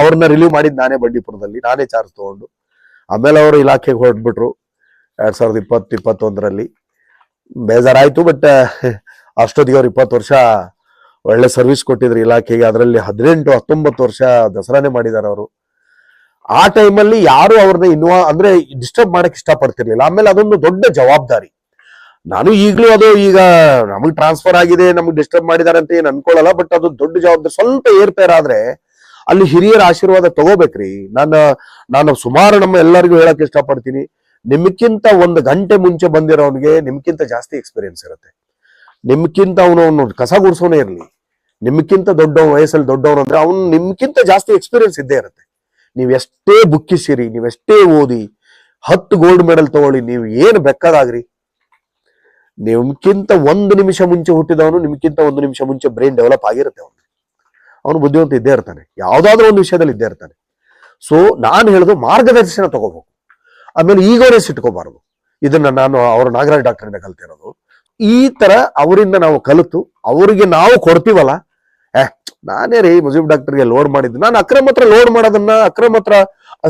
ಅವ್ರನ್ನ ರಿಲೀವ್ ಮಾಡಿದ್ ನಾನೇ ಬಂಡೀಪುರದಲ್ಲಿ, ನಾನೇ ಚಾರ್ಜ್ ತಗೊಂಡು. ಆಮೇಲೆ ಅವರು ಇಲಾಖೆಗೆ ಹೊರಟ್ಬಿಟ್ರು ಎರಡ್ ಸಾವಿರದ ಇಪ್ಪತ್ತು, ಇಪ್ಪತ್ತೊಂದರಲ್ಲಿ. ಬೇಜಾರಾಯ್ತು ಬಟ್ ಅಷ್ಟೊತ್ತಿಗೆ ಅವ್ರು ಇಪ್ಪತ್ತು ವರ್ಷ ಒಳ್ಳೆ ಸರ್ವಿಸ್ ಕೊಟ್ಟಿದ್ರು ಇಲಾಖೆಗೆ. ಅದರಲ್ಲಿ ಹದಿನೆಂಟು, ಹತ್ತೊಂಬತ್ತು ವರ್ಷ ದಸರಾನೇ ಮಾಡಿದ್ದಾರೆ ಅವರು. ಆ ಟೈಮಲ್ಲಿ ಯಾರು ಅವ್ರನ್ನ ಇನ್ವಾ ಅಂದ್ರೆ ಡಿಸ್ಟರ್ಬ್ ಮಾಡಕ್ ಇಷ್ಟಪಡ್ತಿರ್ಲಿಲ್ಲ. ಆಮೇಲೆ ಅದೊಂದು ದೊಡ್ಡ ಜವಾಬ್ದಾರಿ. ನಾನು ಈಗಲೂ ಅದು ಈಗ ನಮಗ್ ಟ್ರಾನ್ಸ್ಫರ್ ಆಗಿದೆ, ನಮಗ್ ಡಿಸ್ಟರ್ಬ್ ಮಾಡಿದಾರೆ ಅಂತ ಏನು ಅನ್ಕೊಳ್ಳಲ್ಲ ಬಟ್ ಅದು ದೊಡ್ಡ ಜವಾಬ್ದಾರಿ. ಸ್ವಲ್ಪ ಏರ್ಪೇರ್ ಆದ್ರೆ ಅಲ್ಲಿ ಹಿರಿಯರ ಆಶೀರ್ವಾದ ತಗೋಬೇಕ್ರಿ. ನಾನು ನಾನು ಸುಮಾರು ನಮ್ಮ ಎಲ್ಲರಿಗೂ ಹೇಳಕ್ ಇಷ್ಟಪಡ್ತೀನಿ. ನಿಮ್ಗಿಂತ ಒಂದು ಗಂಟೆ ಮುಂಚೆ ಬಂದಿರೋನ್ಗೆ ನಿಮ್ಗಿಂತ ಜಾಸ್ತಿ ಎಕ್ಸ್ಪೀರಿಯನ್ಸ್ ಇರುತ್ತೆ. ನಿಮ್ಗಿಂತ ಅವನು ಅವನು ಕಸ ಗುಡ್ಸೋನೇ ಇರಲಿ. ನಿಮ್ಗಿಂತ ದೊಡ್ಡ ವಯಸ್ಸಲ್ಲಿ ದೊಡ್ಡವನು ಅಂದ್ರೆ ಅವ್ನು ನಿಮ್ಗಿಂತ ಜಾಸ್ತಿ ಎಕ್ಸ್ಪೀರಿಯನ್ಸ್ ಇದ್ದೇ ಇರುತ್ತೆ. ನೀವು ಎಷ್ಟೇ ಬುಕ್ಕಿಸಿರಿ, ನೀವ್ ಎಷ್ಟೇ ಓದಿ, ಹತ್ತು ಗೋಲ್ಡ್ ಮೆಡಲ್ ತಗೊಳ್ಳಿ, ನೀವು ಏನು ಬೆಕ್ಕದಾಗ್ರಿ? ನಿಮ್ಗಿಂತ ಒಂದು ನಿಮಿಷ ಮುಂಚೆ ಹುಟ್ಟಿದವನು ನಿಮ್ಗಿಂತ ಒಂದು ನಿಮಿಷ ಮುಂಚೆ ಬ್ರೈನ್ ಡೆವಲಪ್ ಆಗಿರುತ್ತೆ ಅವನು. ಅವನು ಬುದ್ಧಿವಂತ ಇದ್ದೇ ಇರ್ತಾನೆ. ಯಾವುದಾದ್ರೂ ಒಂದು ವಿಷಯದಲ್ಲಿ ಇದ್ದೇ ಇರ್ತಾನೆ. ಸೊ ನಾನು ಹೇಳೋದು ಮಾರ್ಗದರ್ಶನ ತಗೋಬೇಕು. ಆಮೇಲೆ ಈಗೋನೇ ಇಟ್ಕೋಬಾರದು. ಇದನ್ನ ನಾನು ಅವರ ನಾಗರಾಜ್ ಡಾಕ್ಟರ್ ಕಲ್ತಿರೋದು ಈ ತರ ಅವರಿಂದ ನಾವು ಕಲಿತು, ಅವರಿಗೆ ನಾವು ಕೊಡ್ತೀವಲ್ಲ, ಏ, ನಾನೇ ರೀ ಮುಜೀಬ್ ಡಾಕ್ಟರ್ಗೆ ಲೋಡ್ ಮಾಡಿದ್ದು. ನಾನು ಅಕ್ರಮ ಹತ್ರ ಲೋಡ್ ಮಾಡೋದನ್ನ, ಅಕ್ರಮ ಹತ್ರ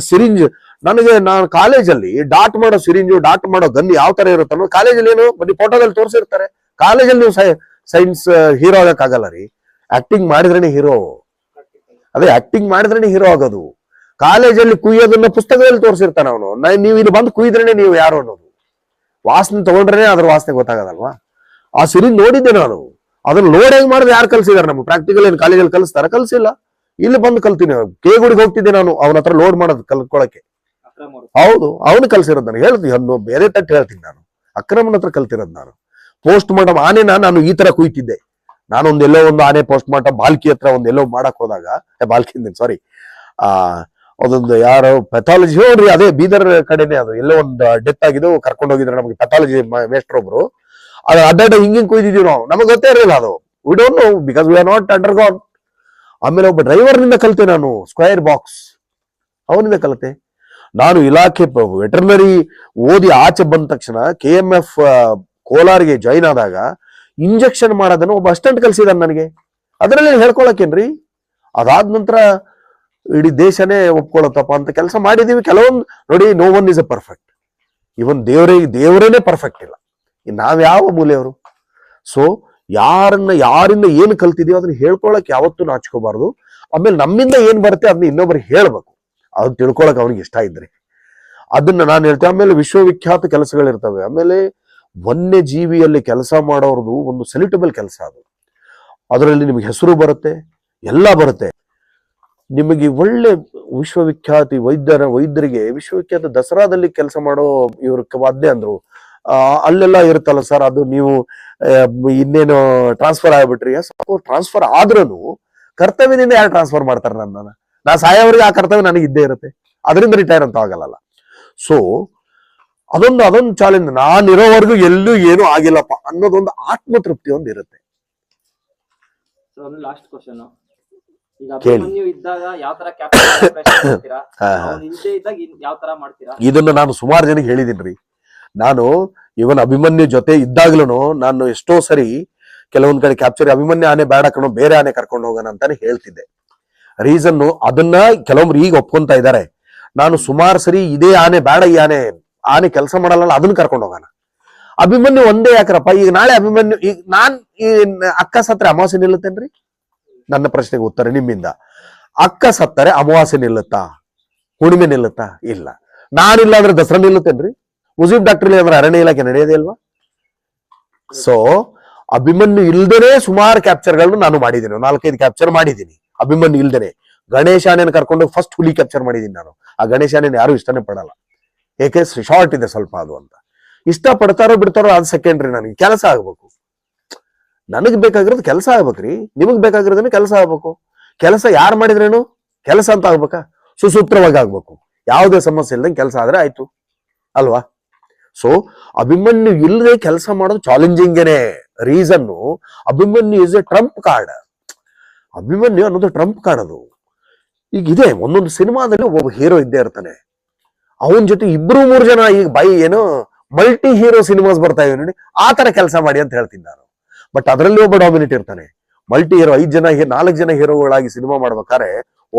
ಸಿರಿಂಜ್, ನನಗೆ ನಾನು ಕಾಲೇಜಲ್ಲಿ ಡಾಟ್ ಮಾಡೋ ಸಿರಿಂಜು, ಡಾಟ್ ಮಾಡೋ ಗನ್ ಯಾವ ತರ ಇರುತ್ತೆ ಅನ್ನೋದು ಕಾಲೇಜಲ್ಲಿ ಏನು ಬರೀ ಫೋಟೋದಲ್ಲಿ ತೋರಿಸಿರ್ತಾರೆ. ಕಾಲೇಜಲ್ಲಿ ನೀವು ಸೈನ್ಸ್ ಹೀರೋ ಆಗಕ್ಕಾಗಲ್ಲ ರೀ. ಆಕ್ಟಿಂಗ್ ಮಾಡಿದ್ರೇನೆ ಹೀರೋ ಅದೇ ಆಕ್ಟಿಂಗ್ ಮಾಡಿದ್ರೇನೆ ಹೀರೋ ಆಗೋದು. ಕಾಲೇಜಲ್ಲಿ ಕುಯ್ಯೋದನ್ನ ಪುಸ್ತಕದಲ್ಲಿ ತೋರಿಸಿರ್ತಾನೆ ಅವನು. ನೀವು ಇಲ್ಲಿ ಬಂದು ಕುಯ್ದ್ರೇನೆ ನೀವು ಯಾರು ಅನ್ನೋದು. ವಾಸನೆ ತಗೊಂಡ್ರೇನೆ ಅದ್ರ ವಾಸನೆ ಗೊತ್ತಾಗದಲ್ವಾ? ಆ ಸಿರಿ ನೋಡಿದ್ದೆ ನಾನು. ಅದನ್ನ ಲೋಡ್ ಹೆಂಗ್ ಮಾಡಿದ್ರೆ ಯಾರು ಕಲ್ಸಿದಾರೆ ನಮ್ಮ ಪ್ರಾಕ್ಟಿಕಲ್ ಏನು ಕಾಲೇಜಲ್ಲಿ ಕಲಿಸ್ತಾರ? ಕಲ್ಸಿಲ್ಲ. ಇಲ್ಲಿ ಬಂದು ಕಲ್ತೀನಿ. ಕೇಗುಡಿಗೆ ಹೋಗ್ತಿದ್ದೆ ನಾನು ಅವನ ಹತ್ರ ಲೋಡ್ ಮಾಡೋದು ಕಲ್ಕೊಳಕ್ಕೆ ಹೌದು, ಅವನು ಕಲ್ಸಿರೋದು ನಾನು ಹೇಳ್ತೀನಿ ಅನ್ನೋ ಬೇರೆ ತಟ್ಟು ಹೇಳ್ತೀನಿ ನಾನು. ಅಕ್ರಮನ ಹತ್ರ ಕಲ್ತಿರೋದು ನಾನು. ಪೋಸ್ಟ್ ಮಾರ್ಟಮ್ ಆನೆನ ನಾನು ಈ ತರ ಕುಯ್ತಿದ್ದೆ. ನಾನೊಂದ್ ಎಲ್ಲೋ ಒಂದು ಆನೆ ಪೋಸ್ಟ್ ಮಾರ್ಟಮ್ ಬಾಲ್ಕಿ ಹತ್ರ ಒಂದ್ ಎಲ್ಲೋ ಮಾಡಕ್ ಹೋದಾಗ ಬಾಲ್ಕಿ ಸಾರಿ ಆ, ಅದೊಂದು ಯಾರೋ ಪೆಥಾಲಜಿ ನೋಡ್ರಿ, ಅದೇ ಬೀದರ್ ಕಡೆನೆ ಅದು, ಎಲ್ಲೋ ಒಂದು ಡೆತ್ ಆಗಿದ್ದು ಕರ್ಕೊಂಡು ಹೋಗಿದ್ರು ನಮಗೆ ಪೆಥಾಲಜಿ ಮೇಸ್ಟ್ರ್ ಒಬ್ರು. ಅದು ಅಡ್ಡಾಡ ಹಿಂಗ್ ಹಿಂಗ್ ಕುಯ್ದಿದೀವಿ ನಾವು. ನಮಗೆ ಗೊತ್ತೇ ಇರಲಿಲ್ಲ ಅದು. We don't know because we are not undergone ಆಮೇಲೆ ಒಬ್ಬ ಡ್ರೈವರ್ನಿಂದ ಕಲಿತೆ ನಾನು ಸ್ಕ್ವೇರ್ ಬಾಕ್ಸ್ ಅವನಿಂದ ಕಲಿತೆ. ನಾನು ಇಲಾಖೆ ವೆಟರ್ನರಿ ಓದಿ ಆಚೆ ಬಂದ ತಕ್ಷಣ ಕೆ ಎಂ ಎಫ್ ಕೋಲಾರ್ಗೆ ಜಾಯ್ನ್ ಆದಾಗ ಇಂಜೆಕ್ಷನ್ ಮಾಡೋದನ್ನ ಒಬ್ಬ ಅಸ್ಟೆಂಟ್ ಕಲ್ಸಿದಾನೆ ನನಗೆ. ಅದರಲ್ಲಿ ಹೇಳ್ಕೊಳಕೇನ್ರಿ ಅದಾದ ನಂತರ ಇಡೀ ದೇಶನೇ ಒಪ್ಕೊಳತ್ತಪ್ಪ ಅಂತ ಕೆಲಸ ಮಾಡಿದೀವಿ. ಕೆಲವೊಂದು ನೋಡಿ no one is a perfect even ದೇವರೇ, ದೇವರೇನೆ ಪರ್ಫೆಕ್ಟ್ ಇಲ್ಲ. ನಾವ್ ಯಾವ ಮೂಲೆಯವರು? ಸೊ ಯಾರನ್ನ, ಯಾರಿಂದ ಏನು ಕಲ್ತಿದೀವೋ ಅದನ್ನ ಹೇಳ್ಕೊಳಕ್ ಯಾವತ್ತೂ ನಾಚ್ಕೋಬಾರ್ದು. ಆಮೇಲೆ ನಮ್ಮಿಂದ ಏನ್ ಬರುತ್ತೆ ಅದನ್ನ ಇನ್ನೊಬ್ರಿಗೆ ಹೇಳ್ಬೇಕು. ಅದು ತಿಳ್ಕೊಳಕ್ ಅವ್ನಿಗೆ ಇಷ್ಟ ಇದ್ರೆ. ಅದನ್ನ ನಾನು ಹೇಳ್ತೇನೆ ಆಮೇಲೆ ವಿಶ್ವವಿಖ್ಯಾತ ಕೆಲಸಗಳಿರ್ತವೆ. ಆಮೇಲೆ ವನ್ಯ ಜೀವಿಯಲ್ಲಿ ಕೆಲಸ ಮಾಡೋರ್ದು ಒಂದು ಸೆಲಿಟಬಲ್ ಕೆಲಸ ಅದು. ಅದರಲ್ಲಿ ನಿಮಗೆ ಹೆಸರು ಬರುತ್ತೆ, ಎಲ್ಲ ಬರುತ್ತೆ. ನಿಮಗೆ ಒಳ್ಳೆ ವಿಶ್ವವಿಖ್ಯಾತಿ ವೈದ್ಯರ, ವೈದ್ಯರಿಗೆ, ವಿಶ್ವವಿಖ್ಯಾತ ದಸರಾದಲ್ಲಿ ಕೆಲಸ ಮಾಡೋ ಇವ್ರ ವಾದ್ಯ ಅಂದ್ರು ಅಲ್ಲೆಲ್ಲ ಇರುತ್ತಲ್ಲ ಸರ್, ಅದು ನೀವು ಇನ್ನೇನು ಟ್ರಾನ್ಸ್ಫರ್ ಆಗ್ಬಿಟ್ರಿ ಟ್ರಾನ್ಸ್ಫರ್ ಆದ್ರೂ ಕರ್ತವ್ಯದಿಂದ ಯಾರು ಟ್ರಾನ್ಸ್ಫರ್ ಮಾಡ್ತಾರೆ ನನ್ನ ನಾ ಸಾಯವರಿಗೆ ಆ ಕರ್ತವ್ಯ ನನಗೆ ಇದ್ದೇ ಇರುತ್ತೆ. ಅದರಿಂದ ರಿಟೈರ್ ಅಂತ ಆಗಲ್ಲ ಸೊ ಅದೊಂದು ಅದೊಂದು ಚಾಲೆಂಜ್ ನಾನಿರೋವರೆಗೂ ಎಲ್ಲೂ ಏನೂ ಆಗಿಲ್ಲಪ್ಪ ಅನ್ನೋದೊಂದು ಆತ್ಮತೃಪ್ತಿ ಒಂದು ಇರುತ್ತೆ. ಇದನ್ನು ಒಂದು ಲಾಸ್ಟ್ ಕ್ವಶನ್ ಈಗ ಕೇಳಿ. ಅಭಿಮನ್ಯು ಇದ್ದಾಗ ಯಾವ ತರ ಕ್ಯಾಪ್ಟನ್ ಮಾಡ್ತೀರಾ? ಹಾ, ಹಾ. ಅವ್ನು ಇಲ್ಲದೆ ಇದ್ದಾಗ ಇನ್ ಯಾವ ತರ ಮಾಡ್ತೀರಾ? ಇದನ್ನ ನಾನು ಸುಮಾರು ಜನಕ್ಕೆ ಹೇಳಿದೀನಿ ನಾನು ಇವನ್ ಅಭಿಮನ್ಯು ಜೊತೆ ಇದ್ದಾಗ್ಲೂ ನಾನು ಎಷ್ಟೋ ಸರಿ ಕೆಲವೊಂದ್ ಕಡೆ ಕ್ಯಾಪ್ಚರ್ ಅಭಿಮನ್ಯ ಆನೆ ಬೇಡ ಕಣೋ ಬೇರೆ ಆನೆ ಕರ್ಕೊಂಡು ಹೋಗೋಣ ಅಂತಾನೆ ಹೇಳ್ತಿದ್ದೆ. ರೀಸನ್ ಅದನ್ನ ಕೆಲವೊಬ್ರು ಈಗ ಒಪ್ಕೊಂತ ಇದ್ದಾರೆ ನಾನು ಸುಮಾರು ಸರಿ ಇದೇ ಆನೆ ಬೇಡ ಈ ಆನೆ ಆನೆ ಕೆಲಸ ಮಾಡಲ್ಲ ಅದನ್ನ ಕರ್ಕೊಂಡು ಹೋಗೋಣ. ಅಭಿಮನ್ಯು ಒಂದೇ ಯಾಕ್ರಪ್ಪ, ಈಗ ನಾಳೆ ಅಭಿಮನ್ಯು, ಈಗ ನಾನ್ ಈ ಅಕ್ಕ ಸತ್ತರೆ ಅಮಾವಾಸ್ಯ ನಿಲ್ಲುತ್ತೇನ್ರಿ? ನನ್ನ ಪ್ರಶ್ನೆಗೆ ಉತ್ತರ ನಿಮ್ಮಿಂದ. ಅಕ್ಕ ಸತ್ತರೆ ಅಮಾವಾಸ್ಯೆ ನಿಲ್ಲುತ್ತಾ? ಹುಣ್ಣಿಮೆ ನಿಲ್ಲುತ್ತಾ? ಇಲ್ಲ. ನಾನಿಲ್ಲ ಅಂದ್ರೆ ದಸರಾ ನಿಲ್ಲುತ್ತೇನ್ರಿ? ಮುಜೀಬ್ ಡಾಕ್ಟರ್ ಇಲ್ಲ ಅಂದ್ರೆ ಅರಣ್ಯ ಇಲಾಖೆ ನಡೆಯೋದೇ ಅಲ್ವಾ ಸೊ ಅಭಿಮನ್ಯು ಇಲ್ದೇನೆ ಸುಮಾರು ಕ್ಯಾಪ್ಚರ್ಗಳನ್ನು ನಾನು ಮಾಡಿದ್ದೀನಿ. ನಾಲ್ಕೈದು ಕ್ಯಾಪ್ಚರ್ ಮಾಡಿದ್ದೀನಿ. ಅಭಿಮನ್ಯು ಇಲ್ದೇನೆ. ಗಣೇಶ ಆನೆನ ಕರ್ಕೊಂಡು ಫಸ್ಟ್ ಹುಲಿ ಕ್ಯಾಪ್ಚರ್ ಮಾಡಿದ್ದೀನಿ ನಾನು. ಆ ಗಣೇಶ ಆನೆನ ಯಾರು ಇಷ್ಟನೇ ಪಡಲ್ಲ. ಏಕೆ ಶಾರ್ಟ್ ಇದೆ ಸ್ವಲ್ಪ ಅದು ಅಂತ. ಇಷ್ಟ ಪಡ್ತಾರೋ ಬಿಡ್ತಾರೋ ಅದು ಸೆಕೆಂಡ್ರಿ ನನಗೆ. ಕೆಲಸ ಆಗ್ಬೇಕು. ನನಗ್ ಬೇಕಾಗಿರೋದು ಕೆಲಸ ಆಗ್ಬೇಕ್ರಿ ನಿಮಗ್ ಬೇಕಾಗಿರೋದನ್ನ ಕೆಲಸ ಆಗ್ಬೇಕು. ಕೆಲಸ ಯಾರು ಮಾಡಿದ್ರೇನು? ಕೆಲಸ ಅಂತ ಆಗ್ಬೇಕಾ? ಸುಸೂತ್ರವಾಗಿ ಆಗ್ಬೇಕು. ಯಾವುದೇ ಸಮಸ್ಯೆ ಇಲ್ದಂಗೆ ಕೆಲಸ ಆದ್ರೆ ಆಯ್ತು. ಅಲ್ವಾ? ಸೊ ಅಭಿಮನ್ಯು ಇಲ್ಲದೆ ಕೆಲಸ ಮಾಡೋದು ಚಾಲೆಂಜಿಂಗೇನೆ reason Abhimanyu is a trump card Abhimanyu ಅನ್ನೋದು ಟ್ರಂಪ್ ಕಾರ್ಡ್ ಅದು. ಈಗ ಇದೆ, ಒಂದೊಂದು ಸಿನಿಮಾದಲ್ಲಿ ಒಬ್ಬ ಹೀರೋ ಇದ್ದೇ ಇರ್ತಾನೆ. ಅವನ ಜೊತೆ ಇಬ್ರು ಮೂರು ಜನ ಈಗ ಬೈ ಏನು ಮಲ್ಟಿ ಹೀರೋ ಸಿನಿಮಾಸ್ ಬರ್ತಾ ಇವೆ ನೋಡಿ, ಆ ತರ ಕೆಲಸ ಮಾಡಿ ಅಂತ ಹೇಳ್ತೀನಿ ನಾನು. ಬಟ್ ಅದರಲ್ಲಿ ಒಬ್ಬ ಡಾಮಿನೇಟ್ ಇರ್ತಾನೆ. ಮಲ್ಟಿ ಹೀರೋ ಐದ್ ಜನ ನಾಲ್ಕು ಜನ ಹೀರೋಗಳಾಗಿ ಸಿನಿಮಾ ಮಾಡ್ಬೇಕಾದ್ರೆ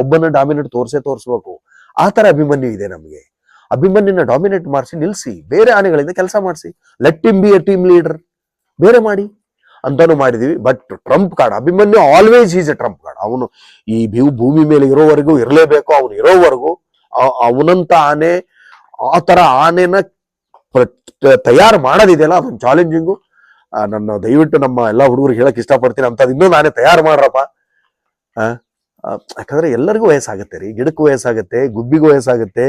ಒಬ್ಬನ ಡಾಮಿನೇಟ್ ತೋರ್ಸೇ ತೋರಿಸ್ಬೇಕು. ಆ ತರ ಅಭಿಮನ್ಯು ಇದೆ ನಮಗೆ. ಅಭಿಮನ್ಯನ ಡಾಮಿನೇಟ್ ಮಾಡಿಸಿ, ನಿಲ್ಸಿ, ಬೇರೆ ಆನೆಗಳಿಂದ ಕೆಲಸ ಮಾಡಿಸಿ. Let him be a team leader ಬೇರೆ ಮಾಡಿ. ಅಂತಾನು ಮಾಡಿದೀವಿ. But trump card Abhimanyu always is a trump card ಅವನು ಈ ಭೂಮಿ ಮೇಲೆ ಇರೋವರೆಗೂ ಇರಲೇಬೇಕು. ಅವನು ಇರೋವರೆಗೂ ಅವನಂತ ಆನೆ ಆ ತರ ಆನೆನ ತಯಾರು ಮಾಡೋದಿದೆಯಲ್ಲ? ಅದೊಂದು ಚಾಲೆಂಜಿಂಗು ನನ್ನ ದಯವಿಟ್ಟು ನಮ್ಮ ಎಲ್ಲ ಹುಡುಗರಿಗೆ ಹೇಳಕ್ ಇಷ್ಟಪಡ್ತೀನಿ. ಅಂತ ಇನ್ನೂ ನಾನೇ ತಯಾರು ಮಾಡ್ರಪ್ಪ. ಆ, ಯಾಕಂದ್ರೆ ಎಲ್ಲರಿಗೂ ವಯಸ್ಸಾಗುತ್ತೆ ರೀ. ಗಿಡಕ್ಕೂ ವಯಸ್ಸಾಗುತ್ತೆ ಗುಬ್ಬಿಗೂ ವಯಸ್ಸಾಗುತ್ತೆ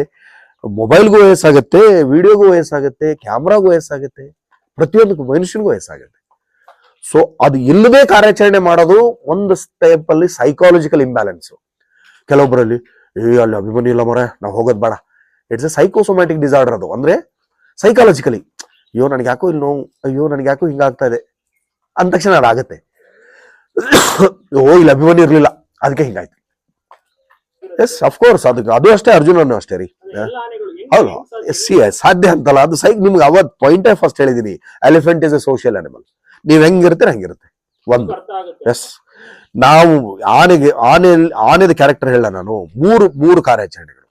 ಮೊಬೈಲ್ಗೂ ವಯಸ್ಸಾಗುತ್ತೆ ವಿಡಿಯೋಗೂ ವಯಸ್ಸಾಗುತ್ತೆ ಕ್ಯಾಮ್ರಾಗೂ ವಯಸ್ಸಾಗುತ್ತೆ. ಪ್ರತಿಯೊಂದಕ್ಕೂ ಮನುಷ್ಯನಿಗೂ ವಯಸ್ಸಾಗುತ್ತೆ. ಸೊ ಅದು ಇಲ್ಲದೆ ಕಾರ್ಯಾಚರಣೆ ಮಾಡೋದು ಒಂದು ಸ್ಟೆಪ್ ಅಲ್ಲಿ ಸೈಕಾಲಜಿಕಲ್ ಇಂಬ್ಯಾಲೆನ್ಸ್ ಕೆಲವೊಬ್ಬರಲ್ಲಿ ಏ ಅಲ್ಲಿ ಅಭಿಮಾನಿ ಇಲ್ಲ ಮರ ನಾವು ಹೋಗೋದು ಬೇಡ. ಇಟ್ಸ್ ಎ ಸೈಕೋಸೊಮ್ಯಾಟಿಕ್ ಡಿಸಾರ್ಡರ್ ಅದು. ಅಂದ್ರೆ ಸೈಕಾಲಜಿಕಲಿ ಅಯ್ಯೋ ನನಗೆ ಯಾಕೋ ಇಲ್ಲಿ ನೋವು ಅಯ್ಯೋ ನನಗೆ ಯಾಕೋ ಹಿಂಗಾಗ್ತಾ ಇದೆ. ಅಂದ ತಕ್ಷಣ ಅದಾಗತ್ತೆ. ಓ ಇಲ್ಲಿ ಅಭಿಮಾನಿ ಇರಲಿಲ್ಲ. ಅದಕ್ಕೆ ಹಿಂಗಾಯ್ತು. ಎಸ್ ಅಫ್ಕೋರ್ಸ್ ಅದಕ್ಕೆ ಅದು ಅಷ್ಟೇ ಅರ್ಜುನನು ಅಷ್ಟೇ ರೀ. ಹೌದು. ಎಸ್ ಸಿ ಸಾಧ್ಯ ಅಂತಲ್ಲ ಅದು ಸೈಕ್ ನಿಮ್ಗೆ ಅವತ್ ಪಾಯಿಂಟ್ ಫಸ್ಟ್ ಹೇಳಿದೀನಿ. Elephant is a social animal ನೀವ್ ಹೆಂಗಿರ್ತೀರ ಹಂಗಿರುತ್ತೆ ಒಂದು. ಎಸ್ ನಾವು ಆನೆಗೆ ಆನೆ ಆನೆದ ಕ್ಯಾರೆಕ್ಟರ್ ಹೇಳ ನಾನು. ಮೂರು ಮೂರು ಕಾರ್ಯಾಚರಣೆಗಳು.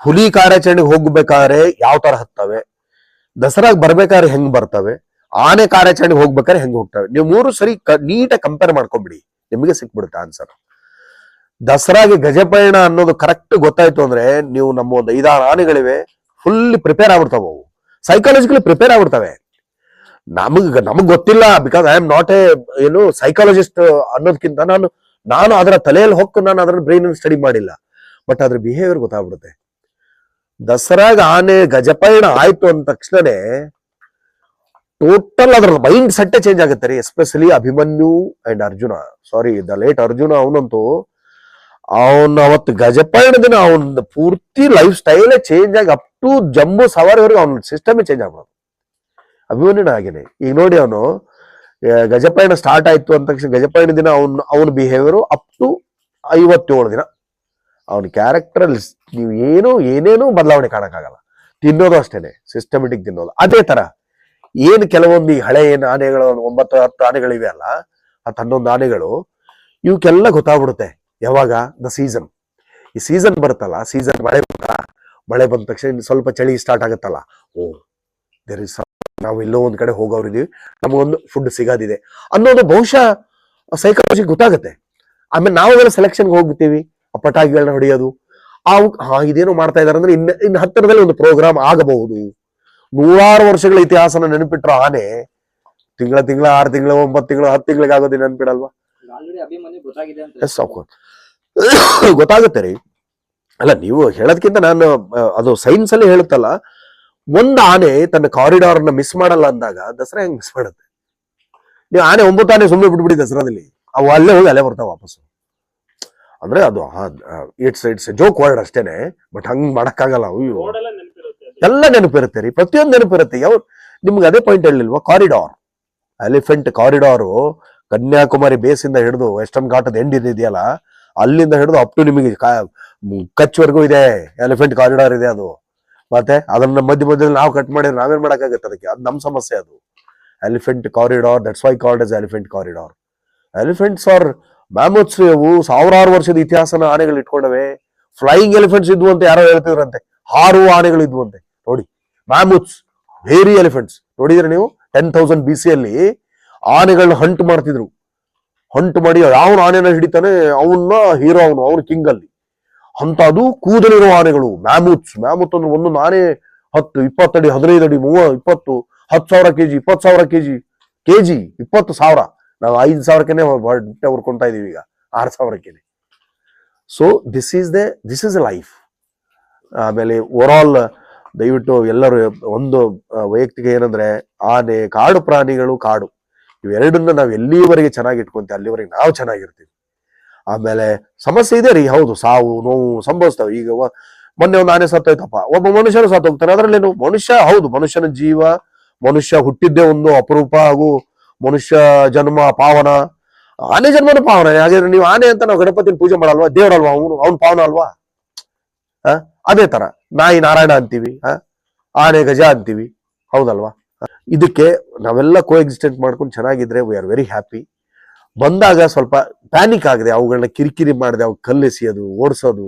ಹುಲಿ ಕಾರ್ಯಾಚರಣೆಗೆ ಹೋಗ್ಬೇಕಾದ್ರೆ ಯಾವ ತರ ಹತ್ತವೆ? ದಸರಾಗ್ ಬರ್ಬೇಕಾದ್ರೆ ಹೆಂಗ್ ಬರ್ತವೆ? ಆನೆ ಕಾರ್ಯಾಚರಣೆಗೆ ಹೋಗ್ಬೇಕಾದ್ರೆ ಹೆಂಗ್ ಹೋಗ್ತವೆ? ನೀವು ಮೂರು ಸರಿ ನೀಟಾಗಿ ಕಂಪೇರ್ ಮಾಡ್ಕೊಂಬಿಡಿ. ನಿಮಗೆ ಸಿಕ್ಬಿಡುತ್ತೆ ಆನ್ಸರ್ ದಸರಾಗೆ ಗಜಪಯಣ ಅನ್ನೋದು ಕರೆಕ್ಟ್ ಗೊತ್ತಾಯ್ತು ಅಂದ್ರೆ ನೀವು ನಮ್ಮ ಒಂದು ಐದಾರು ಆನೆಗಳಿವೆ ಫುಲ್ಲಿ ಪ್ರಿಪೇರ್ ಆಗ್ಬಿಡ್ತಾವ ಅವು. ಸೈಕಾಲಜಿಕಲಿ ಪ್ರಿಪೇರ್ ಆಗ್ಬಿಡ್ತವೆ. ನಮಗ್ ನಮಗ್ ಗೊತ್ತಿಲ್ಲ because I am not a ಏನು ಸೈಕಾಲಜಿಸ್ಟ್ ಅನ್ನೋದಕ್ಕಿಂತ ನಾನು ನಾನು ಅದರ ತಲೆಯಲ್ಲಿ ಹೊಕ್ಕು ನಾನು ಅದರ ಬ್ರೈನ್ ಸ್ಟಡಿ ಮಾಡಿಲ್ಲ. ಬಟ್ ಅದ್ರ ಬಿಹೇವಿಯರ್ ಗೊತ್ತಾಗ್ಬಿಡುತ್ತೆ. ದಸರಾಗ ಆನೆ ಗಜಪಯಣ ಆಯ್ತು ಅಂದ ತಕ್ಷಣನೇ ಟೋಟಲ್ ಅದ್ರ ಮೈಂಡ್ ಸೆಟ್ಟೆ ಚೇಂಜ್ ಆಗುತ್ತೆ ರೀ especially Abhimanyu and Arjuna. Sorry the late Arjuna ಅವನಂತೂ ಅವನ ಅವತ್ತು ಗಜಪಯಣ ದಿನ ಅವನ ಪೂರ್ತಿ ಲೈಫ್ ಸ್ಟೈಲೇ ಚೇಂಜ್ ಆಗಿ ಅಪ್ ಟು ಜಂಬೂ ಸವಾರಿವರೆಗೂ ಅವನ ಸಿಸ್ಟಮೇ ಚೇಂಜ್ ಆಗ್ಬಿಡೋದು. ಅಭಿಮನ್ಯುನ ಹಾಗೇನೆ. ಈಗ ನೋಡಿ ಅವನು ಗಜಪಯಣ ಸ್ಟಾರ್ಟ್ ಆಯ್ತು ಅಂದ ತಕ್ಷಣ ಗಜಪಯಣ ದಿನ ಅವನ್, ಅವನ ಬಿಹೇವಿಯರ್ ಅಪ್ ಟು ಐವತ್ತೇಳು ದಿನ. ಅವನ ಕ್ಯಾರೆಕ್ಟರ್ ಅಲ್ಲಿ ನೀವು ಏನು, ಏನೇನು ಬದಲಾವಣೆ ಕಾಣಕ್ಕಾಗಲ್ಲ. ತಿನ್ನೋದು ಅಷ್ಟೇನೆ ಸಿಸ್ಟಮೆಟಿಕ್ ತಿನ್ನೋದು. ಅದೇ ತರ, ಏನು ಕೆಲವೊಂದು ಈ ಹಳೆ ಏನು ಆನೆಗಳು, ಒಂಬತ್ತು, ಹತ್ತು ಆನೆಗಳಿವೆ ಅಲ್ಲ ಹತ್ತು ಹನ್ನೊಂದು ಆನೆಗಳು ಇವಕ್ಕೆಲ್ಲ ಗೊತ್ತಾಗ್ಬಿಡುತ್ತೆ, ಯಾವಾಗ? ದ ಸೀಸನ್ ಈ ಸೀಸನ್ ಬರುತ್ತಲ್ಲ ಸೀಸನ್ ಮಳೆ ಬಂತ, ಮಳೆ ಬಂದ ತಕ್ಷಣ ಸ್ವಲ್ಪ ಚಳಿ ಸ್ಟಾರ್ಟ್ ಆಗುತ್ತಲ್ಲ, ಓ ದೇರ್ ಇಸ್ ನಾವು ಎಲ್ಲೋ ಒಂದ್ ಕಡೆ ಹೋಗೋರಿದೀವಿ ನಮಗೊಂದು ಫುಡ್ ಸಿಗೋದಿದೆ. ಅನ್ನೋದು ಬಹುಶಃ ಸೈಕಾಲಜಿ ಗೊತ್ತಾಗುತ್ತೆ. ಆಮೇಲೆ ನಾವುಗಳ ಸೆಲೆಕ್ಷನ್ಗೆ ಹೋಗ್ಬಿಡ್ತೀವಿ. ಪಟಾಕಿಗಳನ್ನ ಹೊಡೆಯೋದು. ಅವು ಹಾ ಇದೇನೋ ಮಾಡ್ತಾ ಇದಾರೆ ಅಂದ್ರೆ ಇನ್ನು ಇನ್ನು ಹತ್ತಿರದಲ್ಲಿ ಒಂದು ಪ್ರೋಗ್ರಾಮ್ ಆಗಬಹುದು. ನೂರಾರು ವರ್ಷಗಳ ಇತಿಹಾಸನ ನೆನಪಿಟ್ರ ಆನೆ ತಿಂಗಳ ತಿಂಗಳ ಆರು ತಿಂಗಳ ಒಂಬತ್ತು ತಿಂಗಳು ಹತ್ತು ತಿಂಗಳಿಗೆ ಆಗೋದು ನೆನ್ಪಿಡಲ್ವಾ? ಎಸ್ ಗೊತ್ತಾಗುತ್ತೆ ರೀ. ಅಲ್ಲ ನೀವು ಹೇಳೋದಕ್ಕಿಂತ ನಾನು ಅದು ಸೈನ್ಸ್ ಅಲ್ಲಿ ಹೇಳುತ್ತಲ್ಲ ಒಂದ್ ಆನೆ ತನ್ನ ಕಾರಿಡಾರ್ನ ಮಿಸ್ ಮಾಡಲ್ಲ ಅಂದಾಗ ದಸರಾ ಹೆಂಗ್ ಮಿಸ್ ಮಾಡುತ್ತೆ? ನೀವು ಆನೆ ಒಂಬತ್ತು ಆನೆ ಸುಮ್ಮನೆ ಬಿಟ್ಬಿಡಿ ದಸರಾದಲ್ಲಿ. ಅವು ಅಲ್ಲೇ ಹೋಗಿ ಅಲ್ಲೇ ಬರ್ತಾವ ವಾಪಸ್ಸು. ಅಂದ್ರೆ ಅದು ಇಟ್ಸ್ ಇಟ್ಸ್ ಜೋಕ್ ವರ್ಡ್ ಅಷ್ಟೇನೆ ಬಟ್ ಹಂಗ್ ಮಾಡಕ್ಕಾಗಲ್ಲ ಅಯ್ಯೋ ಎಲ್ಲ ನೆನಪಿರುತ್ತೆ ರೀ ಪ್ರತಿಯೊಂದು ನೆನಪಿರುತ್ತೆ. ಯಾವ ನಿಮ್ಗೆ ಅದೇ ಪಾಯಿಂಟ್ ಹೇಳಿಲ್ವಾ? ಕಾರಿಡಾರ್ ಎಲಿಫೆಂಟ್ ಕಾರಿಡಾರು ಕನ್ಯಾಕುಮಾರಿ ಬೇಸಿಂದ ಹಿಡಿದು ವೆಸ್ಟರ್ನ್ ಘಾಟದ ಎಂಡ್ ಇದೆಯಲ್ಲ ಅಲ್ಲಿಂದ ಹಿಡಿದು ಅಪ್ ಟು ನಿಮಗೆ ಕಚ್ವರೆಗೂ ಇದೆ ಎಲಿಫೆಂಟ್ ಕಾರಿಡಾರ್ ಇದೆ ಅದು. ಮತ್ತೆ ಅದನ್ನ ಮಧ್ಯ ಮಧ್ಯದಲ್ಲಿ ನಾವು ಕಟ್ ಮಾಡಿದ್ರೆ ನಾವೇನ್ ಮಾಡಕ್ಕಾಗತ್ತೆ ಅದಕ್ಕೆ? ಅದು ನಮ್ಮ ಸಮಸ್ಯೆ ಅದು. Elephant corridor that's why called as elephant corridor elephants are mammoths ಅವು ಸಾವಿರಾರು ವರ್ಷದ ಇತಿಹಾಸನ ಆನೆಗಳು ಇಟ್ಕೊಂಡವೆ. ಫ್ಲೈಯಿಂಗ್ ಎಲಿಫೆಂಟ್ಸ್ ಇದ್ವು ಅಂತ ಯಾರೋ ಹೇಳ್ತಿದ್ರಂತೆ. ಹಾರು ಆನೆಗಳು ಇದ್ವು ಅಂತೆ ನೋಡಿ ಮ್ಯಾಮುತ್ಸ್ ವೇರಿ ಎಲಿಫೆಂಟ್ಸ್ ನೋಡಿದ್ರೆ ನೀವು ಟೆನ್ ತೌಸಂಡ್ ಬಿ ಸಿಯಲ್ಲಿ ಆನೆಗಳನ್ನ ಹಂಟ್ ಮಾಡ್ತಿದ್ರು. ಹಂಟ್ ಮಾಡಿ ಯಾವ ಆನೆನ ಹಿಡಿತಾನೆ ಅವನ್ನ ಹೀರೋ ಅವನು ಅವನು ಕಿಂಗ್ ಅಲ್ಲಿ. ಅಂತ ಅದು ಕೂದಲಿರುವ ಆನೆಗಳು ಮ್ಯಾಮುತ್ಸ್ ಮ್ಯಾಮುತ್ ಅಂದ್ರೆ ಒಂದು ಆನೆ ಹತ್ತು, ಇಪ್ಪತ್ತಡಿ, ಹದಿನೈದು ಅಡಿ, ಮೂವ, ಇಪ್ಪತ್ತು, ಹತ್ತು ಸಾವಿರ ಕೆಜಿ, ಇಪ್ಪತ್ತು ಸಾವಿರ ಕೆಜಿ ಕೆಜಿ, ಇಪ್ಪತ್ತು ಸಾವಿರ. ನಾವು ಐದು ಸಾವಿರಕ್ಕೆ ಬಟ್ಟೆ ಹುರ್ಕೊಂತಾ ಇದೀವಿ ಈಗ, ಆರು ಸಾವಿರಕ್ಕೆ so this is the this is life ಆಮೇಲೆ ಓವರ್ ಆಲ್ ದಯವಿಟ್ಟು ಎಲ್ಲರೂ ಒಂದು ವೈಯಕ್ತಿಕ ಏನಂದ್ರೆ, ಆನೆ, ಕಾಡು ಪ್ರಾಣಿಗಳು ಕಾಡು. ಇವೆರಡನ್ನ ನಾವು ಎಲ್ಲಿವರೆಗೆ ಚೆನ್ನಾಗಿ ಇಟ್ಕೊಂತೀವಿ ಅಲ್ಲಿವರೆಗೆ ನಾವು ಚೆನ್ನಾಗಿರ್ತೀವಿ. ಆಮೇಲೆ ಸಮಸ್ಯೆ ಇದೆ ರೀ, ಹೌದು, ಸಾವು, ನೋವು ಸಂಭವಿಸ್ತಾವೆ. ಈಗ ಮೊನ್ನೆ ಒಂದು ಆನೆ ಸತ್ತೋಯ್ತಪ್ಪ. ಒಬ್ಬ ಮನುಷ್ಯನು ಸತ್ತೋಗ್ತಾರೆ ಅದರಲ್ಲೇನು ಮನುಷ್ಯ, ಹೌದು, ಮನುಷ್ಯನ ಜೀವ, ಮನುಷ್ಯ ಹುಟ್ಟಿದ್ದೇ ಒಂದು ಅಪರೂಪ ಹಾಗೂ ಮನುಷ್ಯ ಜನ್ಮ, ಪಾವನ, ಆನೆ ಜನ್ಮನ ಪಾವನ. ಹಾಗಾದ್ರೆ ನೀವು ಆನೆ ಅಂತ ನಾವು ಗಣಪತಿನ ಪೂಜೆ ಮಾಡಲ್ವಾ? ದೇವರಲ್ವಾ ಅವನು? ಅವ್ನು ಪಾವನ ಅಲ್ವಾ? ಅದೇ ತರ. ನಾಯಿ ನಾರಾಯಣ ಅಂತೀವಿ? ಆನೆ ಗಜ ಅಂತೀವಿ. ಹೌದಲ್ವಾ? ಇದಕ್ಕೆ ನಾವೆಲ್ಲ ಕೋ ಎಕ್ಸಿಸ್ಟೆಂಟ್ ಮಾಡ್ಕೊಂಡು ಚೆನ್ನಾಗಿದ್ರೆ ವಿ ಆರ್ ವೆರಿ ಹ್ಯಾಪಿ ಬಂದಾಗ ಸ್ವಲ್ಪ ಪ್ಯಾನಿಕ್ ಆಗಿದೆ. ಅವುಗಳನ್ನ ಕಿರಿಕಿರಿ ಮಾಡಿದೆ, ಅವು ಕಲ್ಲೆಸೆಯೋದು, ಓಡಿಸೋದು,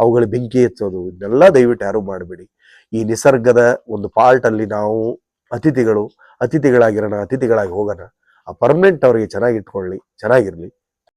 ಅವುಗಳ ಬೆಂಕಿ ಎತ್ತೋದು, ಇದನ್ನೆಲ್ಲ ದಯವಿಟ್ಟು ಯಾರು ಮಾಡಬೇಡಿ. ಈ ನಿಸರ್ಗದ ಒಂದು ಪಾರ್ಟ್ ಅಲ್ಲಿ ನಾವು ಅತಿಥಿಗಳು ಅತಿಥಿಗಳಾಗಿರೋಣ ಅತಿಥಿಗಳಾಗಿ ಹೋಗೋಣ. ಆ ಪರ್ಮನೆಂಟ್ ಅವರಿಗೆ ಚೆನ್ನಾಗಿ ಇಟ್ಕೊಳ್ಳಿ ಚೆನ್ನಾಗಿರ್ಲಿ.